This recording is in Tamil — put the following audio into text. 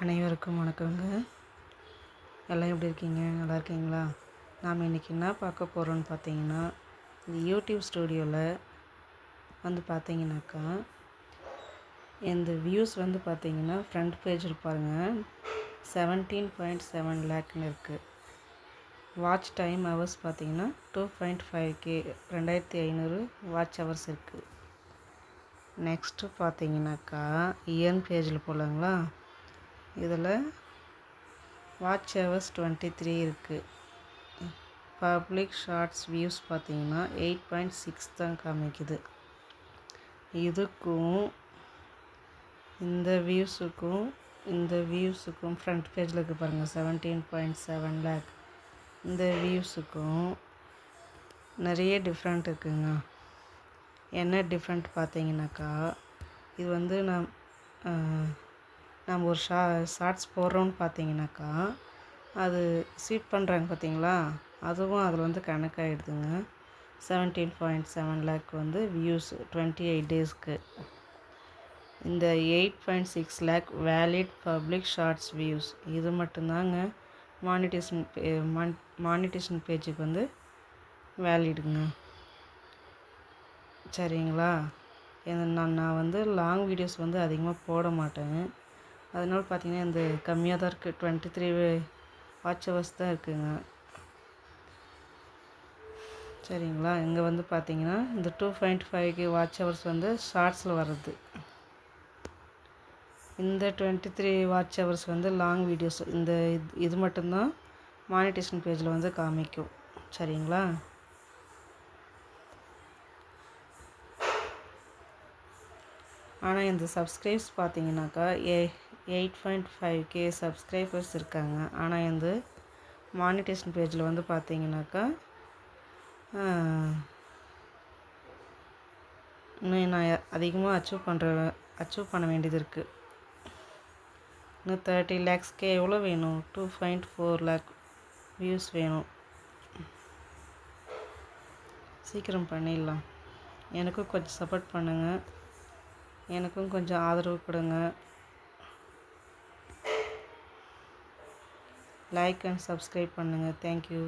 அனைவருக்கும் வணக்கங்க. எல்லாம் எப்படி இருக்கீங்க? நல்லா இருக்கீங்களா? நாம் இன்றைக்கி என்ன பார்க்க போகிறோன்னு பார்த்தீங்கன்னா இந்த யூடியூப் ஸ்டூடியோவில் வந்து பார்த்தீங்கன்னாக்கா இந்த வியூஸ் வந்து பார்த்தீங்கன்னா ஃப்ரண்ட் பேஜ் பாருங்கள் செவன்டீன் பாயிண்ட் செவன் லேக்னு இருக்குது வாட்ச் டைம் ஹவர்ஸ் பார்த்தீங்கன்னா டூ பாயிண்ட் ஃபைவ் கே ரெண்டாயிரத்தி ஐநூறு வாட்ச் ஹவர்ஸ் இருக்குது நெக்ஸ்ட்டு பார்த்தீங்கன்னாக்கா இயர்ன் பேஜில் போகலாங்களா இதில் வாட்ச் ஹவர்ஸ் டுவெண்ட்டி த்ரீ இருக்குது பப்ளிக் ஷார்ட்ஸ் வியூஸ் பார்த்தீங்கன்னா எயிட் பாயிண்ட் சிக்ஸ் தான் காமிக்குது. இதுக்கும் இந்த வியூஸுக்கும் இந்த வியூஸுக்கும் ஃப்ரண்ட் பேஜில் இருக்குது பாருங்கள் செவன்டீன் பாயிண்ட் செவன் லேக் இந்த வியூஸுக்கும் நிறைய டிஃப்ரெண்ட் இருக்குங்க. என்ன டிஃப்ரெண்ட் பார்த்தீங்கன்னாக்கா இது வந்து நான் நம்ம ஒரு ஷா ஷார்ட்ஸ் போடுறோன்னு பார்த்தீங்கன்னாக்கா அது ஸ்வீப் பண்ணுறாங்க பார்த்தீங்களா? அதுவும் அதில் வந்து கணக்காகிடுதுங்க செவன்டீன் பாயிண்ட் செவன் லேக் வந்து வியூஸ் டுவெண்ட்டி எயிட் டேஸ்க்கு இந்த eight point six lakh valid public shorts views இது மட்டும்தாங்க மானிட்டேஷன் பே மான் மானிட்டேஷன் பேஜுக்கு வந்து வேலிடுங்க சரிங்களா? நான் நான் வந்து லாங் வீடியோஸ் வந்து அதிகமாக போட மாட்டேன். அதனால பார்த்தீங்கன்னா இந்த கம்மியாக தான் இருக்குது. டுவெண்ட்டி த்ரீ வாட்ச் ஹவர்ஸ் தான் இருக்குங்க. சரிங்களா? இங்கே வந்து பார்த்திங்கன்னா இந்த டூ பாயிண்ட் ஃபைவ்க்கு வாட்ச் ஹவர்ஸ் வந்து ஷார்ட்ஸில் வர்றது. இந்த டுவெண்ட்டி த்ரீ வாட்ச் ஹவர்ஸ் வந்து லாங் வீடியோஸ் இந்த இது இது மட்டும்தான் மானிட்டேஷன் பேஜில் வந்து காமிக்கும். சரிங்களா? ஆனால் இந்த சப்ஸ்கிரைப்ஸ் பார்த்தீங்கன்னாக்கா ஏ eight point five K subscribers இருக்காங்க. ஆனால் வந்து மானிட்டேஷன் பேஜில் வந்து பார்த்தீங்கன்னாக்கா இன்னும் நான் அதிகமாக அச்சீவ் பண்ணுற அச்சீவ் பண்ண வேண்டியது இருக்குது இன்னும் தேர்ட்டி லேக்ஸ்க்கே எவ்வளோ வேணும்? Two point four lakh views வேணும். சீக்கிரம் பண்ணிடலாம். எனக்கும் கொஞ்சம் சப்போர்ட் பண்ணுங்கள் எனக்கும் கொஞ்சம் ஆதரவு கொடுங்க. லைக் அண்ட் சப்ஸ்கிரைப் பண்ணுங்கள் தேங்க்யூ